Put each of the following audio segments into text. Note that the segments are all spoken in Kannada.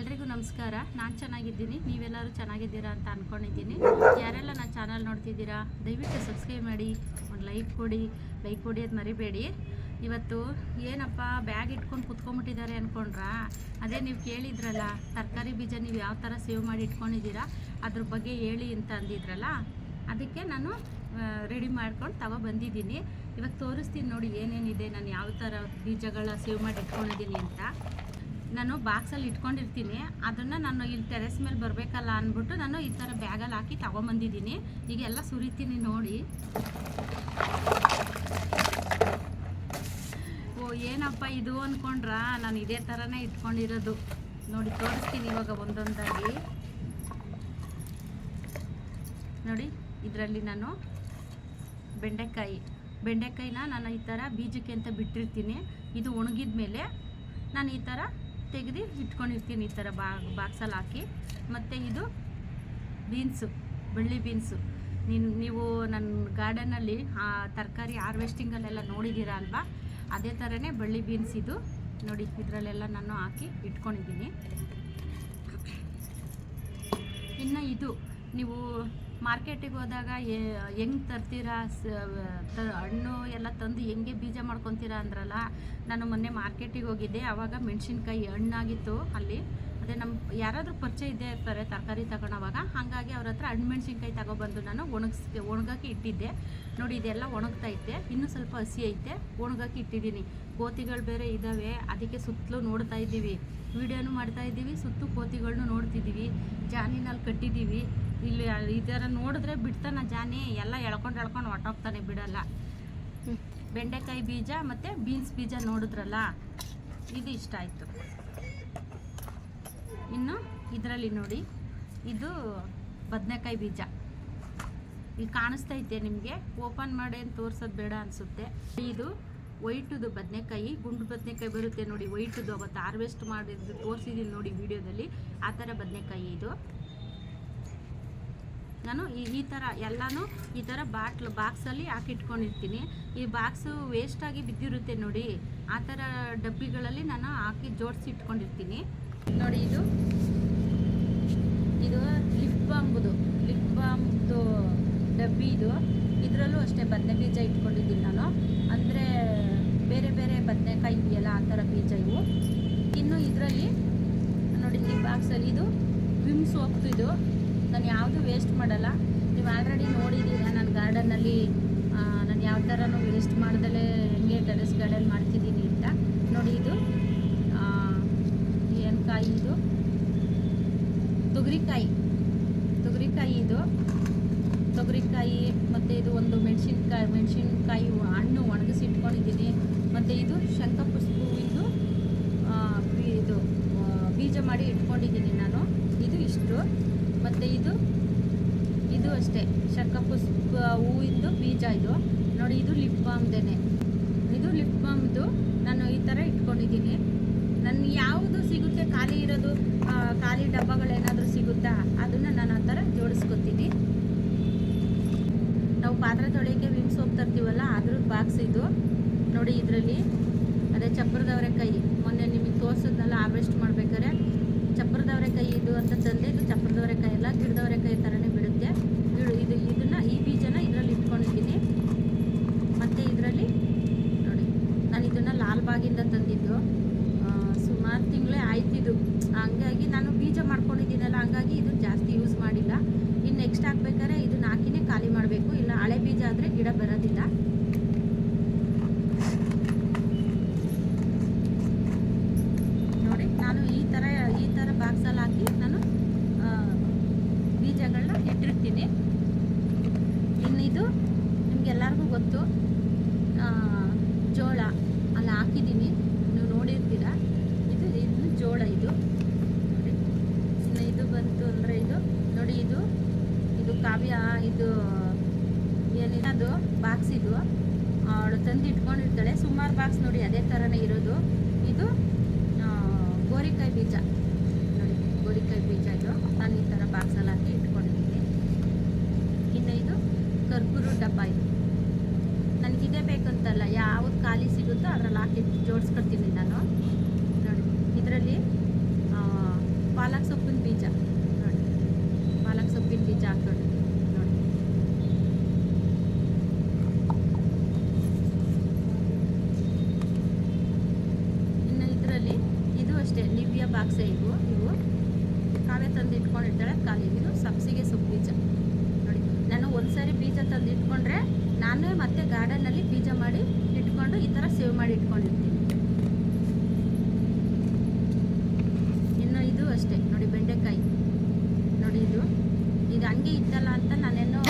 ಎಲ್ರಿಗೂ ನಮಸ್ಕಾರ. ನಾನು ಚೆನ್ನಾಗಿದ್ದೀನಿ. ನೀವೆಲ್ಲರೂ ಚೆನ್ನಾಗಿದ್ದೀರಾ ಅಂತ ಅಂದ್ಕೊಂಡಿದ್ದೀನಿ ಯಾರೆಲ್ಲ ನನ್ನ ಚಾನಲ್ ನೋಡ್ತಿದ್ದೀರಾ, ದಯವಿಟ್ಟು ಸಬ್ಸ್ಕ್ರೈಬ್ ಮಾಡಿ. ಒಂದು ಲೈಕ್ ಕೊಡಿ. ಲೈಕ್ ಕೊಡಿ ಅದು ಮರಿಬೇಡಿ. ಇವತ್ತು ಏನಪ್ಪ, ಬ್ಯಾಗ್ ಇಟ್ಕೊಂಡು ಕುತ್ಕೊಂಡ್ಬಿಟ್ಟಿದ್ದಾರೆ ಅಂದ್ಕೊಂಡ್ರಾ ಅದೇ ನೀವು ಕೇಳಿದ್ರಲ್ಲ, ತರಕಾರಿ ಬೀಜ ನೀವು ಯಾವ ಥರ ಸೇವ್ ಮಾಡಿ ಇಟ್ಕೊಂಡಿದ್ದೀರಾ? ಅದ್ರ ಬಗ್ಗೆ ಹೇಳಿ ಅಂತ ಅಂದಿದ್ರಲ್ಲ? ಅದಕ್ಕೆ ನಾನು ರೆಡಿ ಮಾಡ್ಕೊಂಡು ತಗೋ ಬಂದಿದ್ದೀನಿ. ಇವಾಗ ತೋರಿಸ್ತೀನಿ ನೋಡಿ ಏನೇನಿದೆ, ನಾನು ಯಾವ ಥರ ಬೀಜಗಳ ಸೇವ್ ಮಾಡಿ ಇಟ್ಕೊಂಡಿದ್ದೀನಿ ಅಂತ. ನಾನು ಬಾಕ್ಸಲ್ಲಿ ಇಟ್ಕೊಂಡಿರ್ತೀನಿ. ಅದನ್ನು ನಾನು ಇಲ್ಲಿ ಟೆರೆಸ್ ಮೇಲೆ ಬರಬೇಕಲ್ಲ ಅಂದ್ಬಿಟ್ಟು ನಾನು ಈ ಥರ ಬ್ಯಾಗಲ್ಲಿ ಹಾಕಿ ತೊಗೊಂಬಂದಿದ್ದೀನಿ. ಈಗ ಎಲ್ಲ ಸುರಿತೀನಿ ನೋಡಿ. ಓ, ಏನಪ್ಪ ಇದು ಅಂದ್ಕೊಂಡ್ರಾ ನಾನು ಇದೇ ಥರನೇ ಇಟ್ಕೊಂಡಿರೋದು. ನೋಡಿ, ತೋರಿಸ್ತೀನಿ ಇವಾಗ ಒಂದೊಂದಾಗಿ. ನೋಡಿ, ಇದರಲ್ಲಿ ನಾನು ಬೆಂಡೆಕಾಯಿ. ಬೆಂಡೆಕಾಯಿನ ನಾನು ಈ ಥರ ಬೀಜಕ್ಕೆ ಅಂತ ಬಿಟ್ಟಿರ್ತೀನಿ. ಇದು ಒಣಗಿದ ಮೇಲೆ ನಾನು ಈ ಥರ ತೆಗೆದು ಇಟ್ಕೊಂಡಿರ್ತೀನಿ ಈ ಥರ ಬಾ ಬಾಕ್ಸಲ್ಲಿ ಹಾಕಿ. ಮತ್ತು ಇದು ಬೀನ್ಸು, ಬೆಳ್ಳಿ ಬೀನ್ಸು. ನೀನು, ನೀವು ನನ್ನ ಗಾರ್ಡನಲ್ಲಿ ತರಕಾರಿ ಹಾರ್ವೆಸ್ಟಿಂಗಲ್ಲೆಲ್ಲ ನೋಡಿದ್ದೀರಾ ಅಲ್ವಾ? ಅದೇ ಥರನೇ ಬಳ್ಳಿ ಬೀನ್ಸ್ ಇದು. ನೋಡಿ, ಇದರಲ್ಲೆಲ್ಲ ನಾನು ಹಾಕಿ ಇಟ್ಕೊಂಡಿದ್ದೀನಿ. ಇನ್ನು ಇದು, ನೀವು ಮಾರ್ಕೆಟಿಗೆ ಹೋದಾಗ ಹೆಂಗೆ ತರ್ತೀರಾ ಹಣ್ಣು ಎಲ್ಲ ತಂದು ಹೆಂಗೆ ಬೀಜ ಮಾಡ್ಕೊತೀರಾ ಅಂದ್ರಲ್ಲ, ನಾನು ಮೊನ್ನೆ ಮಾರ್ಕೆಟಿಗೆ ಹೋಗಿದ್ದೆ ಆವಾಗ ಮೆಣಸಿನ್ಕಾಯಿ ಹಣ್ಣಾಗಿತ್ತು ಅಲ್ಲಿ. ಅದೇ ನಮ್ಮ ಯಾರಾದರೂ ಪರಿಚಯ ಇದ್ದೇ ಇರ್ತಾರೆ, ತರಕಾರಿ ತಗೊಳೋವಾಗ ಹಾಗಾಗಿ ಅವ್ರ ಹತ್ರ ಹಣ್ಣು ಮೆಣಸಿನ್ಕಾಯಿ ತಗೊಬಂದು ನಾನು ಒಣಗಿಸ್ ಒಣಗಕ್ಕೆ ಇಟ್ಟಿದ್ದೆ. ನೋಡಿ, ಇದೆಲ್ಲ ಒಣಗ್ತಾ ಇದ್ದೆ. ಇನ್ನೂ ಸ್ವಲ್ಪ ಹಸಿ ಐತೆ, ಒಣಗಕ್ಕೆ ಇಟ್ಟಿದ್ದೀನಿ. ಕೋತಿಗಳು ಬೇರೆ ಇದ್ದಾವೆ ಅದಕ್ಕೆ ಸುತ್ತಲೂ ನೋಡ್ತಾ ಇದ್ದೀವಿ. ವಿಡಿಯೋನು ಮಾಡ್ತಾ ಇದ್ದೀವಿ, ಸುತ್ತು ಕೋತಿಗಳನ್ನೂ ನೋಡ್ತಿದ್ದೀವಿ. ಜಾನಿನಲ್ಲಿ ಕಟ್ಟಿದ್ದೀವಿ. ಇಲ್ಲಿ ಥರ ನೋಡಿದ್ರೆ ಬಿಡ್ತಾನ ಜಾನಿ. ಎಲ್ಲ ಎಳ್ಕೊಂಡು ಎಳ್ಕೊಂಡು ಹೊಟ್ಟೋಗ್ತಾನೆ ಬಿಡಲ್ಲ. ಬೆಂಡೆಕಾಯಿ ಬೀಜ ಮತ್ತು ಬೀನ್ಸ್ ಬೀಜ ನೋಡಿದ್ರಲ್ಲ ಇದು ಇಷ್ಟ ಆಯಿತು. ಇನ್ನು ಇದರಲ್ಲಿ ನೋಡಿ ಇದು ಬದನೆಕಾಯಿ ಬೀಜ. ಇಲ್ಲಿ ಕಾಣಿಸ್ತೈತೆ ನಿಮಗೆ ಓಪನ್ ಮಾಡಿ ಅಂತ ತೋರ್ಸೋದು ಬೇಡ ಅನಿಸುತ್ತೆ. ಇದು ವೈಟುದು ಬದನೆಕಾಯಿ ಗುಂಡು ಬದನೆಕಾಯಿ ಬರುತ್ತೆ ನೋಡಿ ವೈಟುದು ಅವತ್ತು ಹಾರ್ವೆಸ್ಟ್ ಮಾಡಿದ್ದು ತೋರಿಸಿದ್ದೀನಿ ನೋಡಿ ವಿಡಿಯೋದಲ್ಲಿ. ಆ ಥರ ಬದನೆಕಾಯಿ ಇದು. ನಾನು ಈ ಈ ಥರ ಎಲ್ಲನೂ ಈ ಥರ ಬಾಟ್ಲು ಬಾಕ್ಸಲ್ಲಿ ಹಾಕಿಟ್ಕೊಂಡಿರ್ತೀನಿ. ಈ ಬಾಕ್ಸು ವೇಸ್ಟಾಗಿ ಬಿದ್ದಿರುತ್ತೆ ನೋಡಿ. ಆ ಥರ ಡಬ್ಬಿಗಳಲ್ಲಿ ನಾನು ಹಾಕಿ ಜೋಡಿಸಿ ಇಟ್ಕೊಂಡಿರ್ತೀನಿ. ನೋಡಿ ಇದು. ಇದು ಲಿಪ್ ಬಾಂಬುದು ಲಿಪ್ ಬಾಂಬ್ದು ಡಬ್ಬಿ ಇದು. ಇದರಲ್ಲೂ ಅಷ್ಟೇ ಬದನೆ ಬೀಜ ಇಟ್ಕೊಂಡಿದ್ದೀನಿ ನಾನು. ಅಂದರೆ ಬೇರೆ ಬೇರೆ ಬದನೆಕಾಯಿ ಇದೆಯಲ್ಲ, ಆ ಥರ ಬೀಜ ಇವು. ಇನ್ನು ಇದರಲ್ಲಿ ನೋಡಿ, ಈ ಬಾಕ್ಸಲ್ಲಿ ಇದು ವಿಮ್ ಸೋಪ್ದು ನಾನು ಯಾವುದು ವೇಸ್ಟ್ ಮಾಡಲ್ಲ. ನೀವು ಆಲ್ರೆಡಿ ನೋಡಿದ್ದೀರ ನನ್ನ ಗಾರ್ಡನ್ನಲ್ಲಿ ನಾನು ಯಾವ ಥರನೂ ವೇಸ್ಟ್ ಮಾಡ್ದಲೇ ಹೆಂಗೆ ಟೆರೆಸ್ ಗಾರ್ಡನ್ ಮಾಡ್ತಿದ್ದೀನಿ ಅಂತ. ನೋಡಿ ಇದು ಏನು ಕಾಯಿ ಇದು? ತೊಗರಿಕಾಯಿ. ತೊಗರಿಕಾಯಿ ಇದು. ತೊಗರಿಕಾಯಿ ಮತ್ತು ಇದು ಒಂದು ಮೆಣಸಿನ್ಕಾಯಿ ಮೆಣಸಿನ್ಕಾಯಿ ಹಣ್ಣು ಒಣಗಿಸಿ ಇಟ್ಕೊಂಡಿದ್ದೀನಿ ಮತ್ತು ಇದು ಶಂಕಪುಷ್ಪ ಹೂವಿಂದು ಇದು ಬೀಜ ಮಾಡಿ ಇಟ್ಕೊಂಡಿದ್ದೀನಿ ನಾನು. ಇದು ಇಷ್ಟು. ಮತ್ತು ಇದು? ಇದು ಅಷ್ಟೇ. ಪುಷ್ಪ ಹೂವಿಂದು ಬೀಜ ಇದು. ನೋಡಿ, ಇದು ಲಿಪ್ ಬಾಮ್ದೇನೆ ಇದು ಲಿಪ್ ಬಾಮ್ದು ನಾನು ಈ ಥರ ಇಟ್ಕೊಂಡಿದ್ದೀನಿ. ನನಗೆ ಯಾವುದು ಸಿಗುತ್ತೆ, ಖಾಲಿ ಇರೋದು ಖಾಲಿ ಡಬ್ಬಗಳೇನಾದರೂ ಸಿಗುತ್ತಾ, ಅದನ್ನು ನಾನು ಆ ಥರ ಜೋಡಿಸ್ಕೊತೀನಿ. ನಾವು ಪಾತ್ರೆ ತೊಳೆಯೋಕ್ಕೆ ವಿಮ್ ಸೋಪ್ ತರ್ತೀವಲ್ಲ ಅದ್ರದ್ದು ಬಾಕ್ಸ್ ಇದು. ನೋಡಿ, ಇದರಲ್ಲಿ. ಅದೇ ಚಪ್ರದವರೆಕಾಯಿ ಮೊನ್ನೆ ನಿಮಗೆ ತೋರಿಸಿದ್ನಲ್ಲ ಹಾರ್ವೆಸ್ಟ್ ಮಾಡ್ಬೇಕಾದ್ರೆ ಚಪ್ರದವರೆಕಾಯಿ ಚಪ್ಪರದವರೆಕಾಯಿ ಎಲ್ಲ ಗಿಡದವರೆಕಾಯಿ ಥರನೇ ಬಿಡುತ್ತೆ ಗಿಡ ಇದು ಇದನ್ನು ಈ ಬೀಜನ ಇದರಲ್ಲಿ ಇಟ್ಕೊಂಡಿದ್ದೀನಿ ಮತ್ತು ಇದರಲ್ಲಿ ನೋಡಿ ನಾನು ಇದನ್ನು ಲಾಲ್ಬಾಗಿಂದ ತಂದಿದ್ದು ಸುಮಾರು ತಿಂಗಳೇ ಆಯ್ತಿದ್ದು ಹಂಗಾಗಿ ನಾನು ಬೀಜ ಮಾಡ್ಕೊಂಡಿದ್ದೀನಲ್ಲ ಹಂಗಾಗಿ ಇದನ್ನು ಜಾಸ್ತಿ ಯೂಸ್ ಮಾಡಿಲ್ಲ ಇನ್ನು ನೆಕ್ಸ್ಟ್ ಹಾಕ್ಬೇಕಾದ್ರೆ ಇದನ್ನ ಹಾಕಿನೇ ಖಾಲಿ ಮಾಡಬೇಕು ಇಲ್ಲ ಹಳೆ ಬೀಜ ಆದರೆ ಗಿಡ ಬರೋದಿಲ್ಲ ನೋಡಿ ನಾನು ಈ ಥರ ಈ ಥರ ಬಾಕ್ಸಲ್ಲಿ ಹಾಕಿ ನಾನು ಆ, ಬೀಜಗಳನ್ನ ಇಟ್ಟಿರ್ತೀನಿ ಇನ್ನು ಇದು ಆ, ಜೋಳ ಅಲ್ಲಿ ಹಾಕಿದ್ದೀನಿ. ನೀವು ನೋಡಿರ್ತೀರ? ಇದು ಇನ್ನು ಜೋಳ ಇದು. ನೋಡಿ. ಇನ್ನು ಇದು ಬಂತು ಅಂದರೆ ಇದು. ನೋಡಿ ಇದು. ಇದು ಕಾವ್ಯ ಇದು ಏನಿದು ಬಾಕ್ಸ್ ಇದು. ಅವಳು ತಂದು ಇಟ್ಕೊಂಡಿರ್ತಾಳೆ ಸುಮಾರು ಬಾಕ್ಸ್ ನೋಡಿ ಅದೇ ಥರನೇ ಇರೋದು. ಇದು ಗೋರಿಕಾಯಿ ಬೀಜ. ನೋಡಿ ಗೋರಿಕಾಯಿ ಬೀಜ ಇದು. ನಾನು ಈ ಥರ ಬಾಕ್ಸಲ್ಲಿ ಹಾಕಿ ಇಟ್ಕೊಂಡಿದ್ದೀನಿ. ಇನ್ನು ಇದು ಕರ್ಪೂರ ಡಬ್ಬ ಇದು. ಇದೆ ಬೇಕಂತಲ್ಲ ಯಾವ್ದು ಖಾಲಿ ಸಿಗುತ್ತೋ ಅದ್ರಲ್ಲಿ ಹಾಕಿ ಜೋಡಿಸ್ಕೊಡ್ತೀನಿ ನಾನು. ನೋಡಿ, ಇದರಲ್ಲಿ ಪಾಲಕ್ ಸೊಪ್ಪಿನ ಬೀಜ. ನೋಡಿ, ಪಾಲಕ್ ಸೊಪ್ಪಿನ ಬೀಜ ಹಾಕೊಂಡು ನೋಡಿ. ಇನ್ನು ಇದರಲ್ಲಿ, ಇದು ಅಷ್ಟೇ, ನಿವ್ಯ ಬಾಕ್ಸೆ ಇವು ಇವು. ಕಾವ್ಯ ತಂದು ಇಟ್ಕೊಂಡಿರ್ತಾಳೆ ಖಾಲಿ ಇದು ಸಬ್ಸಿಗೆ ಸೊಪ್ಪು ಬೀಜ. ನೋಡಿ, ನಾನು ಒಂದ್ಸರಿ ಬೀಜ ತಂದು ಇಟ್ಕೊಂಡ್ರೆ ನಾನೇ ಮತ್ತೆ ಗಾರ್ಡನಲ್ಲಿ ಬೀಜ ಮಾಡಿ ಇಟ್ಕೊಂಡು ಈ ಥರ ಸೇವ್ ಮಾಡಿ ಇಟ್ಕೊಂಡಿರ್ತೀನಿ. ಇನ್ನು ಇದು ಅಷ್ಟೇ, ನೋಡಿ ಬೆಂಡೆಕಾಯಿ. ನೋಡಿ ಇದು. ಇದು ಹಂಗೆ ಇತ್ತಲ್ಲ ಅಂತ ನಾನೇನು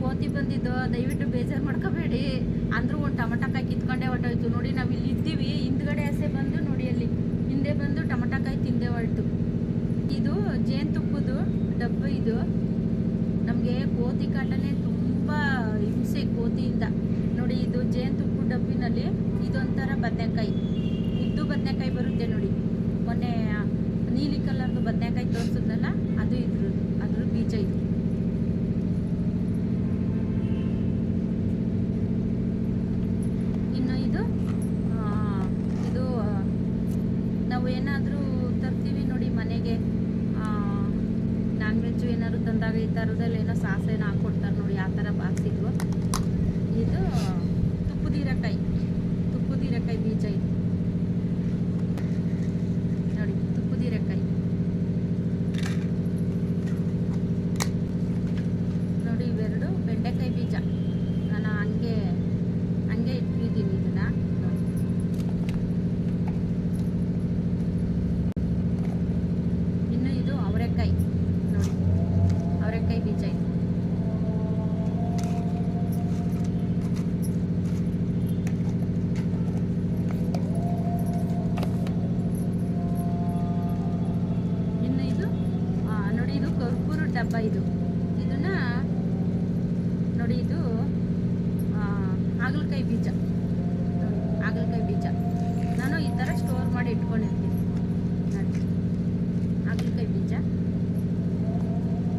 ಕೋತಿ ಬಂದಿದ್ದು ದಯವಿಟ್ಟು ಬೇಜಾರು ಮಾಡ್ಕೋಬೇಡಿ ಅಂದ್ರೂ ಒಂದು ಟಮಟಕಾಯಿ ಕಿತ್ಕೊಂಡೇ ಹೊಟ್ಟೋಯ್ತು ನೋಡಿ ನಾವು ಇಲ್ಲಿ ಇದ್ದೀವಿ ಹಿಂದ್ಗಡೆ ಹಸೆ ಬಂದು ನೋಡಿ ಅಲ್ಲಿ ಹಿಂದೆ ಬಂದು ಟಮಟಕಾಯಿ ತಿಂದೆ ಹೊರಟು ಇದು ಜೇನುತುಪ್ಪದ್ದು ಡಬ್ಬ ಇದು. ನಮಗೆ ಕೋತಿ ಕಾಟನೇ ತುಂಬ ಹಿಂಸೆ ಕೋತಿಯಿಂದ ನೋಡಿ, ಇದು ಜೇನುತುಪ್ಪು ಡಬ್ಬಿನಲ್ಲಿ ಇದೊಂಥರ ಬದನೆಕಾಯಿ. ಉದ್ದು ಬದನೆಕಾಯಿ ಬರುತ್ತೆ ನೋಡಿ. ಮೊನ್ನೆ ನೀಲಿ ಕಲರ್ದು ಬದನೆಕಾಯಿ ತೋರಿಸಿದ್ನಲ್ಲ, ಅದು ಇದ್ರದ್ದು ಅದ್ರ ಬೀಜ ಇದು ಇನ್ನು ಇದು ಆ, ಇದು ಆ, ನಾವು ಏನಾದರೂ ತರ್ತೀವಿ ನೋಡಿ ಮನೆಗೆ ನಾನ್ ವೆಜ್ ತಂದಾಗ ಈ ಥರದಲ್ಲಿ ಏನೋ ಸಾಸೇನ ಹಾಕ್ಕೊಡ್ತಾರೆ ನೋಡಿ, ಆ ಥರ ಬಾಕ್ಸಿದ್ವು ಇದು ಇದು ಕೈ ಹೀರೆಕಾಯಿ ತುಪ್ಪದ ಹೀರೆಕಾಯಿ ಬೀಜ ಇದು ನೋಡಿ ತುಪ್ಪದ ಹೀರೆಕಾಯಿ ನೋಡಿ ಇವೆರಡು ಬೆಂಡೆಕಾಯಿ ಬೀಜ ನಾನು ಹಂಗೆ ಹಂಗೆ ಇಟ್ಟಿದ್ದೀನಿ ಇದನ್ನ ನೋಡಿ ಇನ್ನು ಇದು ಅವರೆಕಾಯಿ ನೋಡಿ ಇನ್ನು ಇದು ಆ, ನೋಡಿ ಇದು ಕರ್ಪೂರ ಡಬ್ಬ ಇದು ಇದನ್ನ ನೋಡಿ ಇದು ಆ, ಹಾಗಲಕಾಯಿ ಬೀಜ ನೋಡಿ ಹಾಗಲಕಾಯಿ ಬೀಜ ನಾನು ಈ ಥರ ಸ್ಟೋರ್ ಮಾಡಿ ಇಟ್ಕೊಂಡಿರ್ತೀನಿ ನೋಡಿ ಹಾಗಲಕಾಯಿ ಬೀಜ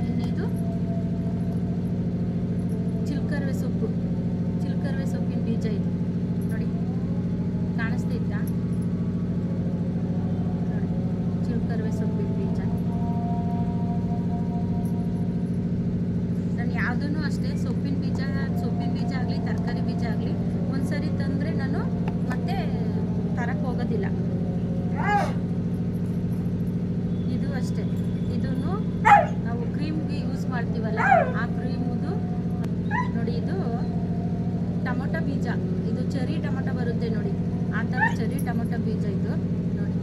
ಇನ್ನು ಇದು ಚಿಲ್ಕರ್ವೆ ಸೊಪ್ಪು ಚಿಲ್ಕರ್ವೆ ಸೊಪ್ಪಿನ ಬೀಜ ಇದು ನೋಡಿ ಕಾಣಿಸ್ತೈತಾ ನೋಡಿ ಚಿಲ್ಕರ್ವೆ ಸೊಪ್ಪಿನ ಬೀಜ ನಾನು ಯಾವುದೂ ಅಷ್ಟೇ ಸೊಪ್ಪಿನ ಬೀಜ ಸೊಪ್ಪಿನ ಬೀಜ ಆಗಲಿ ತರಕಾರಿ ಬೀಜ ಆಗಲಿ ಒಂದ್ಸರಿ ತಂದರೆ ನಾನು ಮತ್ತೆ ತರಕ್ಕೆ ಹೋಗೋದಿಲ್ಲ ಇದು ಅಷ್ಟೇ ಇದನ್ನು ನಾವು ಕ್ರೀಮ್ಗೆ ಯೂಸ್ ಮಾಡ್ತೀವಲ್ಲ ಆ ಕ್ರೀಮ್ದು ನೋಡಿ ಇದು ಟೊಮೊಟೊ ಬೀಜ. ಇದು ಚೆರಿ ಟೊಮೊಟೊ ಬರುತ್ತೆ ನೋಡಿ. ಆ ಥರ ಚೆರಿ ಟೊಮೊಟೊ ಬೀಜ ಇದು ನೋಡಿ.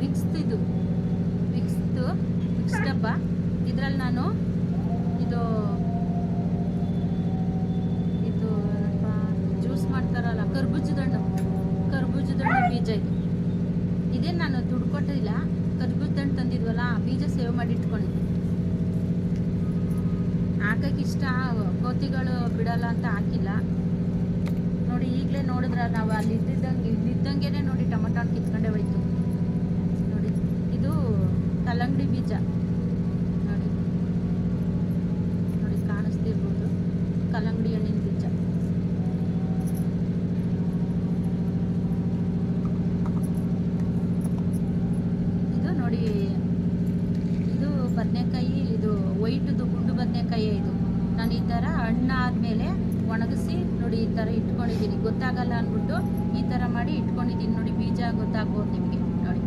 ಮಿಕ್ಸ್ ಇದು. ಮಿಕ್ಸ್ ಡಬ್ಬ ಇದರಲ್ಲಿ ನಾನು ಇದು ಇದು ಜ್ಯೂಸ್ ಮಾಡ್ತಾರಲ್ಲ ಕರ್ಬೂಜದ ಹಣ್ಣು ಕರ್ಬೂಜದ ಹಣ್ಣು ಬೀಜ ಇದು. ಇದೇನು ನಾನು ದುಡ್ಡು ಕೊಟ್ಟಿಲ್ಲ ಕರ್ಬೂಜದ ಹಣ್ಣು ತಂದಿದ್ವಲ್ಲ ಬೀಜ ಸೇವ್ ಮಾಡಿ ಇಟ್ಕೊಂಡಿದ್ದೆ. ಹಾಕಕ್ಕೆ ಇಷ್ಟ ಕೋತಿಗಳು ಬಿಡಲ್ಲ ಅಂತ ಹಾಕಿಲ್ಲ. ನೋಡಿ ಈಗಲೇ ನೋಡಿದ್ರೆ ನಾವು ಅಲ್ಲಿ ಇದ್ದಿದ್ದಂಗೆ ಇದ್ದಿದ್ದಂಗೆ ನೋಡಿ ಟೊಮೊಟೊ ಕಿತ್ಕೊಂಡೇ ಹೋಯ್ತು. ನೋಡಿ, ಇದು ಕಲ್ಲಂಗಡಿ ಬೀಜ ನೋಡಿ ನೋಡಿ ಕಾಣಿಸ್ತಿರ್ಬೋದು ಕಲ್ಲಂಗಡಿ ಹಣ್ಣಿನ ಬೀಜ ಇದು ನೋಡಿ ಇದು ಬದನೆಕಾಯಿ ಇದು ವೈಟ್ದು ಗುಂಡು ಬದನೆಕಾಯಿ ಇದು ನಾನು ಈ ಥರ ಹಣ್ಣಾದ್ಮೇಲೆ ಒಣಗಿಸಿ ನೋಡಿ ಈ ಥರ ಇಟ್ಕೊಂಡಿದ್ದೀನಿ ಅಂದ್ಬಿಟ್ಟು ಈ ತರ ಮಾಡಿ ಇಟ್ಕೊಂಡಿದ್ದೀನಿ ನೋಡಿ ಬೀಜ ಗೊತ್ತಾಗ್ಬೋದು ನಿಮಗೆ ನೋಡಿ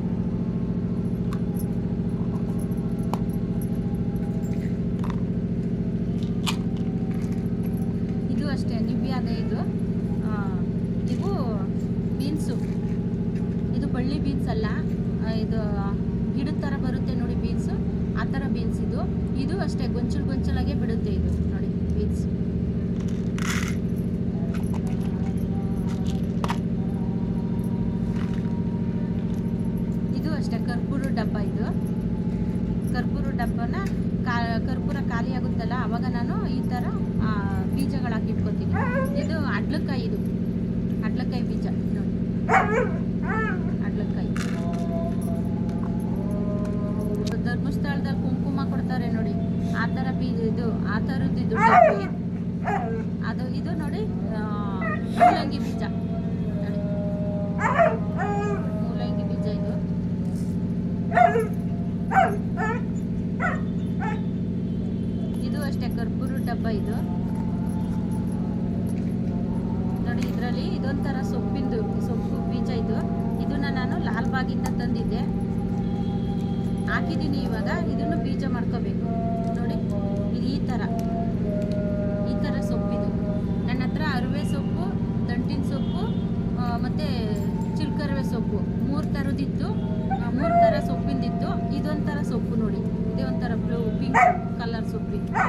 ಇದು ಅಷ್ಟೇ ನಿವ್ಯಾದ ಇದು ಆ, ಇವು ಬೀನ್ಸು ಇದು ಬಳ್ಳಿ ಬೀನ್ಸ್ ಅಲ್ಲ ಆ, ಇದು ಗಿಡದ ಥರ ಬರುತ್ತೆ ನೋಡಿ ಬೀನ್ಸು ಆ ಥರ ಬೀನ್ಸ್ ಇದು ಇದು ಅಷ್ಟೇ ಗೊಂಚಲು ಗೊಂಚಲಾಗೆ ಬಿಡುತ್ತೆ ಇದು ನೋಡಿ ಬೀನ್ಸ್ ಇದು ಅಷ್ಟೇ, ಕರ್ಪೂರ ಡಬ್ಬ ಇದು. ಕರ್ಪೂರ ಡಬ್ಬನ ಕಾ, ಕರ್ಪೂರ ಖಾಲಿ ಆಗುತ್ತಲ್ಲ, ಅವಾಗ ನಾನು ಈ ಥರ ಬೀಜಗಳು ಇಟ್ಕೊತೀನಿ. ಇದು ಅಡ್ಲಕಾಯಿ ಇದು. ಅಡ್ಲಕಾಯಿ ಬೀಜ. ಅಡ್ಲಕಾಯಿ. ಧರ್ಮಸ್ಥಳದಲ್ಲಿ ಕುಂಕುಮ ಕೊಡ್ತಾರೆ ನೋಡಿ. ಆ ಥರ ಬೀಜ ಇದು, ಆ ಥರದ್ದು ಇದು ಅದು, ಇದು ನೋಡಿ ಮೂಲಂಗಿ ಬೀಜ. ಇದೊಂಥರ ಸೊಪ್ಪಿಂದು, ಸೊಪ್ಪು ಬೀಜ ಇದು. ಇದನ್ನು ನಾನು ಲಾಲ್ಬಾಗಿಂದ ತಂದಿದ್ದೆ. ಹಾಕಿದ್ದೀನಿ ಇವಾಗ. ಇದನ್ನು ಬೀಜ ಮಾಡ್ಕೋಬೇಕು. ನೋಡಿ, ಇದು ಈ ಥರ ಈ ಥರ ಸೊಪ್ಪಿದು. ನನ್ನ ಹತ್ರ ಅರಿವೆ ಸೊಪ್ಪು, ದಂಟಿನ ಸೊಪ್ಪು ಮತ್ತು ಚಿಲ್ಕರ್ವೆ ಸೊಪ್ಪು. ಮೂರು ಥರದಿತ್ತು ಮೂರು ಥರ ಸೊಪ್ಪಿಂದಿತ್ತು. ಇದೊಂಥರ ಸೊಪ್ಪು ನೋಡಿ. ಇದೇ ಒಂಥರ ಬ್ಲೂ, ಪಿಂಕ್ ಕಲರ್ ಸೊಪ್ಪಿತ್ತು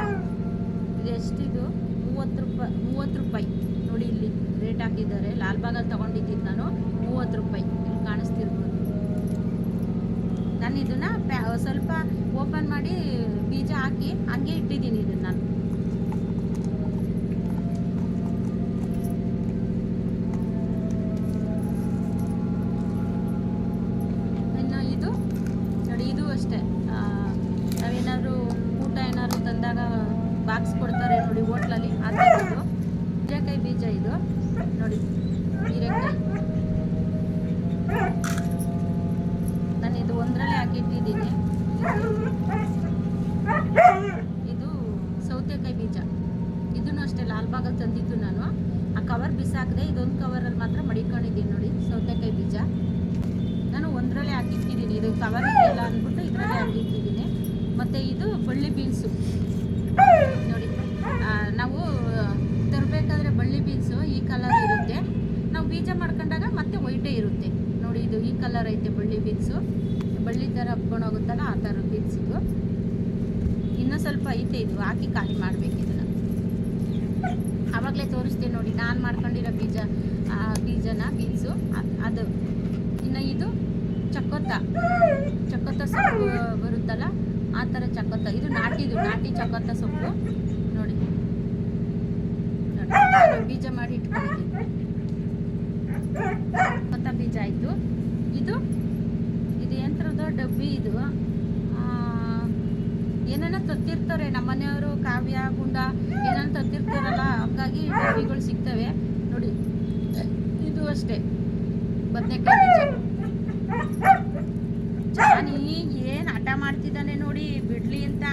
ಇದು ಎಷ್ಟಿದು? ಮೂವತ್ತು ರೂಪಾಯಿ ಮೂವತ್ತು ರೂಪಾಯಿ. ನೋಡಿ ಇಲ್ಲಿ ರೇಟ್ ಹಾಕಿದ್ದಾರೆ. ಲಾಲ್ಬಾಗಲ್ಲಿ ತಗೊಂಡಿದ್ದೀನಿ ನಾನು. ಮೂವತ್ತು ರೂಪಾಯಿ. ಇಲ್ಲಿ ಕಾಣಿಸ್ತಿರ್ಬೋದು ನಾನು ಇದನ್ನ ಸ್ವಲ್ಪ ಓಪನ್ ಮಾಡಿ ಬೀಜ ಹಾಕಿ ಹಂಗೆ ಇಟ್ಟಿದ್ದೀನಿ ಇದನ್ನು ನಾನು. ಇನ್ನು ಇದು ನೋಡಿ, ಇದು ಅಷ್ಟೇ. ನಾವೇನಾದ್ರು ಊಟ ಏನಾದ್ರು ತಂದಾಗ ಬಾಕ್ಸ್ ಕೊಡ್ತಾರೆ ನೋಡಿ ಹೋಟ್ಲಲ್ಲಿ ಆ ಹೀರೆಕಾಯಿ ಬೀಜ ಇದು. ನೋಡಿ. ಹೀರೆಕಾಯಿ. ನಾನು ಇದು ಒಂದರಲ್ಲೇ ಹಾಕಿಟ್ಟಿದ್ದೀನಿ. ಇದು ಸೌತೆಕಾಯಿ ಬೀಜ. ಇದನ್ನು ಅಷ್ಟೇ ಲಾಲ್ಬಾಗಲ್ಲಿ ತಂದಿದ್ದು ನಾನು. ಆ ಕವರ್ ಬಿಸಾಕದೆ ಇದೊಂದು ಕವರಲ್ಲಿ ಮಾತ್ರ ಮಡಿಕೊಂಡಿದ್ದೀನಿ ನೋಡಿ ಸೌತೆಕಾಯಿ ಬೀಜ. ನಾನು ಒಂದರಲ್ಲೇ ಹಾಕಿಟ್ಟಿದ್ದೀನಿ. ಇದು ಕವರ್ ಇಲ್ಲ ಅಂದ್ಬಿಟ್ಟು ಇದರಲ್ಲೇ ಹಾಕಿಟ್ಟಿದ್ದೀನಿ. ಮತ್ತು ಇದು ಬಳ್ಳಿ ಬೀನ್ಸು ನೋಡಿ ಆ, ನಾವು ತರಬೇಕಾದ್ರೆ ಬಳ್ಳಿ ಬೀನ್ಸು ಈ ಕಲರ್ ಇರುತ್ತೆ ನಾವು ಬೀಜ ಮಾಡ್ಕೊಂಡಾಗ ಮತ್ತೆ ವೈಟೇ ಇರುತ್ತೆ ನೋಡಿ ಇದು ಈ ಕಲರ್ ಐತೆ ಬಳ್ಳಿ ಬೀನ್ಸು. ಬಳ್ಳಿ ಥರ ಹಬ್ಕೊಂಡು ಹೋಗುತ್ತಲ್ಲ ಆ ಥರ ಬೀನ್ಸ್ ಇದು. ಇನ್ನೂ ಸ್ವಲ್ಪ ಐತೆ ಇದು ಹಾಕಿ ಖಾಲಿ ಮಾಡಬೇಕು ಇದನ್ನು. ಆವಾಗಲೇ ತೋರಿಸ್ತೀನಿ ನೋಡಿ ನಾನು ಮಾಡ್ಕೊಂಡಿರೋ ಬೀಜ ಬೀಜನ ಬೀನ್ಸು ಅದು. ಇನ್ನು ಇದು ಚಕ್ಕೊತ್ತ ಚಕ್ಕೊತ್ತ ಸೊಪ್ಪು ಬರುತ್ತಲ್ಲ ಆ ಥರ ಚಕ್ಕೊತ್ತ ಇದು ನಾಟಿದು ನಾಟಿ ಚಕ್ಕೊತ್ತ ಸೊಪ್ಪು. ನೋಡಿ. ನೋಡಿ, ಬೀಜ ಮಾಡಿ ಇಟ್ಕೊಂಡಿದ್ದೀನಿ. ಚಕ್ಕೊತ್ತ ಬೀಜ ಆಯಿತು. ಇದು ಇದು ಯಂತ್ರದ ಡಬ್ಬಿ ಇದು. ಏನೇನೋ ತತ್ತಿರ್ತಾರೆ ನಮ್ಮ ಮನೆಯವರು ಕಾವ್ಯ, ಗುಂಡ, ಏನೇನೋ ತತ್ತಿರ್ತಾರಲ್ಲ, ಹಂಗಾಗಿ ಡಬ್ಬಿಗಳು ಸಿಗ್ತವೆ. ನೋಡಿ, ಇದು ಅಷ್ಟೇ, ಬದನೆಕಾಯಿ ಜಾನಿ ಏನು ಹಠ ಮಾಡ್ತಿದ್ದಾನೆ ನೋಡಿ, ಬಿಡ್ಲಿ ಅಂತ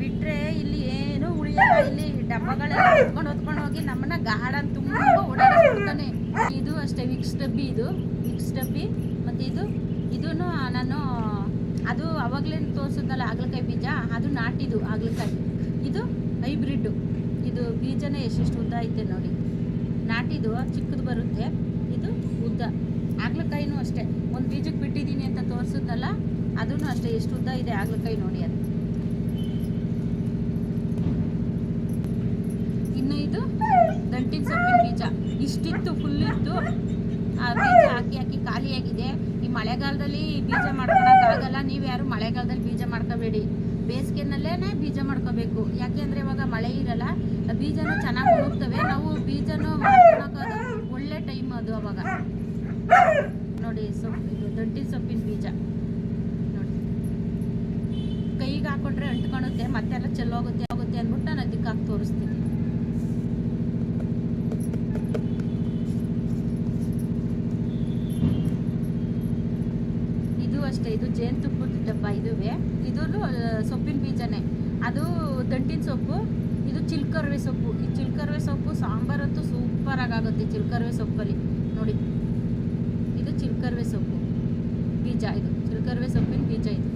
ಬಿಟ್ರೆ ಇಲ್ಲಿ ಏನು ಉಳಿಯಲ್ಲ. ಇಲ್ಲಿ ಡಬ್ಬಗಳೆಲ್ಲ ಹೊತ್ಕೊಂಡು ಹೊತ್ಕೊಂಡು ಹೋಗಿ ನಮ್ಮನ್ನ ಗಾರ್ಡನ್ ತುಂಬ ಓಡಾಡಿಸ್ಬಿಡ್ತಾನೆ. ಇದು ಅಷ್ಟೇ ವಿಕ್ಸ್ ಡಬ್ಬಿ ಇದು. ವಿಕ್ಸ್ ಡಬ್ಬಿ ಮತ್ತು ಇದು ಇದೂ ನಾನು, ಅದು ಅವಾಗಲೇ ತೋರಿಸಿದ್ನಲ್ಲ ಹಾಗಲಕಾಯಿ ಬೀಜ, ಅದು ನಾಟಿದು ಹಾಗಲಕಾಯಿ. ಇದು ಹೈಬ್ರಿಡ್ಡು. ಇದು ಬೀಜನೇ ಎಷ್ಟೆಷ್ಟು ಉದ್ದ ಐತೆ ನೋಡಿ. ನಾಟಿದು ಚಿಕ್ಕದು ಬರುತ್ತೆ, ಇದು ಉದ್ದ. ಹಾಗಲಕಾಯಿನೂ ಅಷ್ಟೇ. ಒಂದು ಬೀಜಕ್ಕೆ ಬಿಟ್ಟಿದ್ದೀನಿ ಅಂತ ತೋರಿಸಿದ್ನಲ್ಲ ಅದೂ ಅಷ್ಟೇ ಎಷ್ಟು ಉದ್ದ ಇದೆ ಹಾಗಲಕಾಯಿ ನೋಡಿ ಅದು. ಇನ್ನು ಇದು ದಂಟಿನ ಸೊಪ್ಪಿನ ಬೀಜ. ಇಷ್ಟಿತ್ತು ಫುಲ್ ಬೀಜ ಹಾಕಿ ಹಾಕಿ ಖಾಲಿಯಾಗಿದೆ ಈ ಮಳೆಗಾಲದಲ್ಲಿ ಬೀಜ ಮಾಡ್ಕೊಳಕ್ಕಾಗಲ್ಲ. ನೀವು ಯಾರು ಮಳೆಗಾಲದಲ್ಲಿ ಬೀಜ ಮಾಡ್ಕೋಬೇಡಿ. ಬೇಸಿಗೆನಲ್ಲೇ ಬೀಜ ಮಾಡ್ಕೋಬೇಕು. ಯಾಕೆಂದ್ರೆ ಇವಾಗ ಮಳೆ ಇರಲ್ಲ. ಬೀಜನ ಚೆನ್ನಾಗಿ ಹೋಗ್ತವೆ ನಾವು ಬೀಜನೂ ಮಾಡ್ಕೊಳಕ್ಕಾಗ ಒಳ್ಳೆ ಟೈಮ್ ಅದು ಅವಾಗ. ನೋಡಿ, ಸೊಪ್ಪು, ಇದು ದೊಡ್ಡ ಸೊಪ್ಪಿನ ಬೀಜ. ನೋಡಿ. ಕೈಗೆ ಹಾಕೊಂಡ್ರೆ ಅಂಟ್ಕೊಳುತ್ತೆ ಮತ್ತೆಲ್ಲ ಚೆಲ್ಲೋಗುತ್ತೆ ಹೋಗುತ್ತೆ ಅಂದ್ಬಿಟ್ಟು ನಾನು ಅದಕ್ಕೆ ಹಾಕಿ ತೋರಿಸ್ತೀನಿ ಇದು ಅಷ್ಟೇ, ಇದು ಜೇನುತುಪ್ಪದ ಡಬ್ಬ ಇದುವೇ. ಇದು ಸೊಪ್ಪಿನ ಬೀಜನೇ. ಅದು ದಂಟಿನ ಸೊಪ್ಪು, ಇದು ಚಿಲ್ಕರ್ವೆ ಸೊಪ್ಪು. ಈ ಚಿಲ್ಕರ್ವೆ ಸೊಪ್ಪು ಸಾಂಬಾರಂತೂ ಸೂಪರ್ ಆಗುತ್ತೆ ಚಿಲ್ಕರ್ವೆ ಸೊಪ್ಪಲ್ಲಿ. ನೋಡಿ. ಇದು ಚಿಲ್ಕರ್ವೆ ಸೊಪ್ಪು. ಬೀಜ ಇದು. ಚಿಲ್ಕರ್ವೆ ಸೊಪ್ಪಿನ ಬೀಜ ಇದು.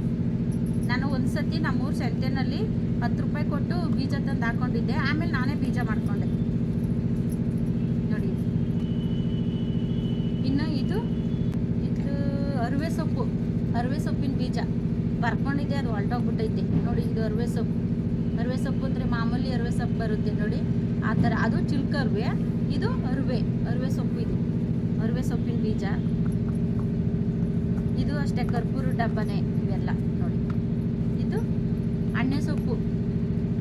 ನಾನು ಒಂದು ಸತಿ ನಮ್ಮೂರು ಸಂತೆನಲ್ಲಿ ಹತ್ತು ರೂಪಾಯಿ ಕೊಟ್ಟು ಬೀಜ ತಂದು ಹಾಕೊಂಡಿದ್ದೆ. ಆಮೇಲೆ ನಾನೇ ಬೀಜ ಮಾಡ್ಕೊಂಡೆ. ನೋಡಿ. ಇನ್ನು ಇದು ಇದು ಅರಿವೆ ಸೊಪ್ಪು. ಅರಿವೆ ಸೊಪ್ಪಿನ ಬೀಜ. ಬರ್ಕೊಂಡಿದ್ದೆ ಅದು ಹೊಲ್ಟೋಗ್ಬಿಟ್ಟೈತೆ. ನೋಡಿ, ಇದು ಅರಿವೆ ಸೊಪ್ಪು. ಅರಿವೆ ಸೊಪ್ಪು ಅಂದರೆ ಮಾಮೂಲಿ ಅರಿವೆ ಸೊಪ್ಪು ಬರುತ್ತೆ ನೋಡಿ. ಆ ಥರ, ಅದು ಚಿಲ್ಕರ್ವೆ ಇದು ಅರಿವೆ ಅರಿವೆ ಸೊಪ್ಪು ಇದು. ಅರ್ವೆ ಸೊಪ್ಪಿನ ಬೀಜ. ಇದು ಅಷ್ಟೇ, ಕರ್ಪೂರ ಡಬ್ಬನೇ ಇವೆಲ್ಲ ನೋಡಿ. ಇದು ಅಣ್ಣೆ ಸೊಪ್ಪು.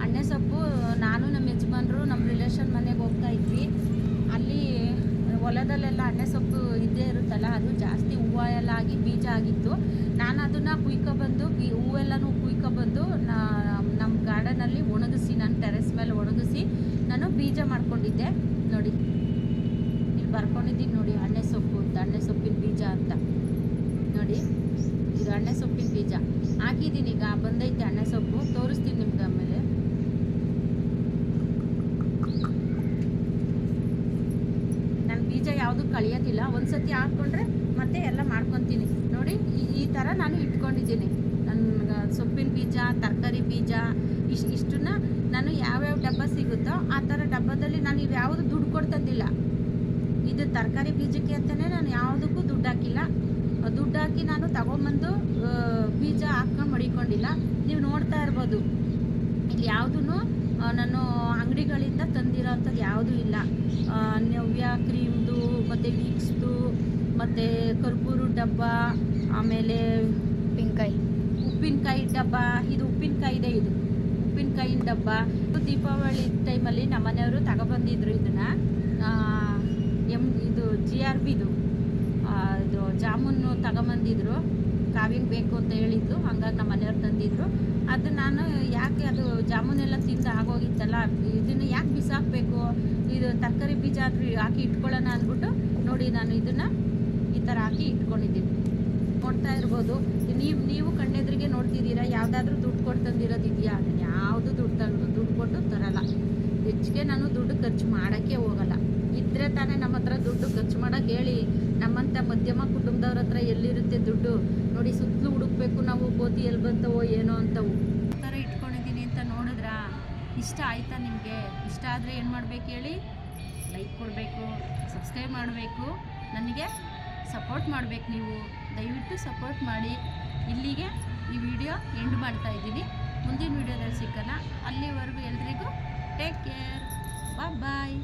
ಅಣ್ಣೆ ಸೊಪ್ಪು, ನಾನು ನಮ್ಮ ಯಜಮಾನರು, ನಮ್ಮ ರಿಲೇಷನ್ ಮನೆಗೆ ಹೋಗ್ತಾ ಇದ್ವಿ. ಹೊಲದಲ್ಲೆಲ್ಲ ಅಣ್ಣೆ ಸೊಪ್ಪು ಇದ್ದೇ ಇರುತ್ತಲ್ಲ, ಅದು ಜಾಸ್ತಿ ಹೂವು ಎಲ್ಲ ಆಗಿ ಬೀಜ ಆಗಿತ್ತು. ನಾನು ಅದನ್ನು ಕುಯ್ಕೊಬಂದು ಬಿ ಹೂವೆಲ್ಲನೂ ಕುಯ್ಕೊಬಂದು ನಮ್ಮ ಗಾರ್ಡನಲ್ಲಿ ಒಣಗಿಸಿ, ನಾನು ಟೆರೆಸ್ ಮೇಲೆ ಒಣಗಿಸಿ, ನಾನು ಬೀಜ ಮಾಡ್ಕೊಂಡಿದ್ದೆ. ನೋಡಿ, ಇಲ್ಲಿ ಬರ್ಕೊಂಡಿದ್ದೀನಿ ನೋಡಿ ಅಣ್ಣೆ ಸೊಪ್ಪು ಅಂತ ಅಣ್ಣೆ ಸೊಪ್ಪಿನ ಬೀಜ ಅಂತ. ನೋಡಿ, ಇದು ಅಣ್ಣೆ ಸೊಪ್ಪಿನ ಬೀಜ. ಹಾಕಿದ್ದೀನಿ, ಈಗ ಬಂದೈತೆ ಅಣ್ಣೆ ಸೊಪ್ಪು. ತೋರಿಸ್ತೀನಿ ನಿಮ್ಗೆ ಆಮೇಲೆ ನಾನು ಬೀಜ ಬೀಜ ಕಳಿಯೋದಿಲ್ಲ. ಒಂದ್ಸತಿ ಹಾಕ್ಕೊಂಡ್ರೆ ಮತ್ತೆ ಎಲ್ಲ ಮಾಡ್ಕೊತೀನಿ. ನೋಡಿ, ಈ- ಥರ ನಾನು ಇಟ್ಕೊಂಡಿದ್ದೀನಿ. ನನ್ನ ಸೊಪ್ಪಿನ ಬೀಜ, ತರಕಾರಿ ಬೀಜ ಇಶ್ ಇಷ್ಟನ್ನ ನಾನು ಯಾವ್ಯಾವ ಡಬ್ಬ ಸಿಗುತ್ತೋ ಆ ಥರ ಡಬ್ಬದಲ್ಲಿ ನಾನು ಇವು ಯಾವುದು ದುಡ್ಡು ಕೊಡ್ತಂದಿಲ್ಲ ಇದು ತರಕಾರಿ ಬೀಜಕ್ಕೆ ಅಂತಲೇ ನಾನು ಯಾವುದಕ್ಕೂ ದುಡ್ಡು ಹಾಕಿಲ್ಲ. ದುಡ್ಡು ಹಾಕಿ ನಾನು ತಗೊಂಬಂದು ಬೀಜ ಹಾಕ್ಕೊಂಡು ಮಡಿಕೊಂಡಿಲ್ಲ. ನೀವು ನೋಡ್ತಾ ಇರ್ಬೋದು. ಇಲ್ಲಿ ಯಾವುದೂ ನಾನು ಅಂಗಡಿಗಳಿಂದ ತಂದಿರೋ ಅಂಥದ್ದು ಯಾವುದೂ ಇಲ್ಲ. ನವ್ಯ ಕ್ರೀಮ್ದು ಮತ್ತು ವಿಕ್ಸ್ದು ಮತ್ತು ಕರ್ಪೂರ ಡಬ್ಬ ಆಮೇಲೆ ಉಪ್ಪಿನಕಾಯಿ. ಉಪ್ಪಿನಕಾಯಿ ಡಬ್ಬ ಇದು ಉಪ್ಪಿನಕಾಯಿದೆ ಇದು. ಉಪ್ಪಿನಕಾಯಿನ ಡಬ್ಬ. ಇದು ದೀಪಾವಳಿ ಟೈಮಲ್ಲಿ ನಮ್ಮ ಮನೆಯವರು ತಗೊಬಂದಿದ್ರು ಇದನ್ನು. ಎಂ ಇದು ಜಿ ಆರ್ ಬಿದು. ಇದು ಜಾಮೂನು ತಗೊಬಂದಿದ್ರು. ಕಾವಿನ ಬೇಕು ಅಂತ ಹೇಳಿದ್ದು ಹಂಗಾಗಿ ನಮ್ಮ ಮನೆಯವ್ರು ತಂದಿದ್ರು. ಅದು ನಾನು ಯಾಕೆ ಅದು ಜಾಮೂನೆಲ್ಲ ತಿಂದು ಆಗೋಗಿತ್ತಲ್ಲ? ಇದನ್ನು ಯಾಕೆ ಬಿಸಾಕಬೇಕು? ಇದು ತರಕಾರಿ ಬೀಜ ಆದರೂ ಹಾಕಿ ಇಟ್ಕೊಳ್ಳೋಣ ಅಂದ್ಬಿಟ್ಟು ನೋಡಿ ನಾನು ಇದನ್ನು ಈ ಥರ ಹಾಕಿ ಇಟ್ಕೊಂಡಿದ್ದೀನಿ. ನೋಡ್ತಾ ಇರ್ಬೋದು. ನೀವು ನೀವು ಕಣ್ಣೆದ್ರಿಗೆ ನೋಡ್ತಿದ್ದೀರಾ? ಯಾವುದಾದ್ರೂ ದುಡ್ಡು ಕೊಟ್ಟು ತಂದಿರೋದಿದೆಯಾ? ಅದನ್ನ ಯಾವುದು ದುಡ್ಡು ತಂದು, ದುಡ್ಡು ಕೊಟ್ಟು ತರಲ್ಲ. ಹೆಚ್ಚಿಗೆ ನಾನು ದುಡ್ಡು ಖರ್ಚು ಮಾಡೋಕ್ಕೆ ಹೋಗಲ್ಲ. ಇದ್ರೆ ತಾನೇ ನಮ್ಮ ಹತ್ರ ದುಡ್ಡು ಖರ್ಚು ಮಾಡೋಕೆ ಹೇಳಿ ನಮ್ಮಂಥ ಮಧ್ಯಮ ಕುಟುಂಬದವ್ರ ಹತ್ರ ಎಲ್ಲಿರುತ್ತೆ ದುಡ್ಡು? ನೋಡಿ, ಸುತ್ತಲೂ ಹುಡುಕ್ಬೇಕು ನಾವು ಕೋತಿ ಎಲ್ಲಿ ಬಂತವೋ ಏನೋ ಅಂತವು. ಥರ ಇಟ್ಕೊಂಡಿದ್ದೀನಿ ಅಂತ ನೋಡಿದ್ರಾ? ಇಷ್ಟ ಆಯ್ತಾ ನಿಮಗೆ? ಇಷ್ಟ ಆದರೆ ಏನು ಮಾಡ್ಬೇಕು ಹೇಳಿ? ಲೈಕ್ ಕೊಡಬೇಕು ಸಬ್ಸ್ಕ್ರೈಬ್ ಮಾಡಬೇಕು. ನನಗೆ ಸಪೋರ್ಟ್ ಮಾಡಬೇಕು ನೀವು. ದಯವಿಟ್ಟು ಸಪೋರ್ಟ್ ಮಾಡಿ. ಇಲ್ಲಿಗೆ ಈ ವಿಡಿಯೋ ಎಂಡ್ ಮಾಡ್ತಾ ಇದ್ದೀನಿ. ಮುಂದಿನ ವಿಡಿಯೋದಲ್ಲಿ ಸಿಕ್ಕೋಣ ಅಲ್ಲಿವರೆಗೂ ಎಲ್ರಿಗೂ ಟೇಕ್ ಕೇರ್ ಬಾಯ್ ಬಾಯ್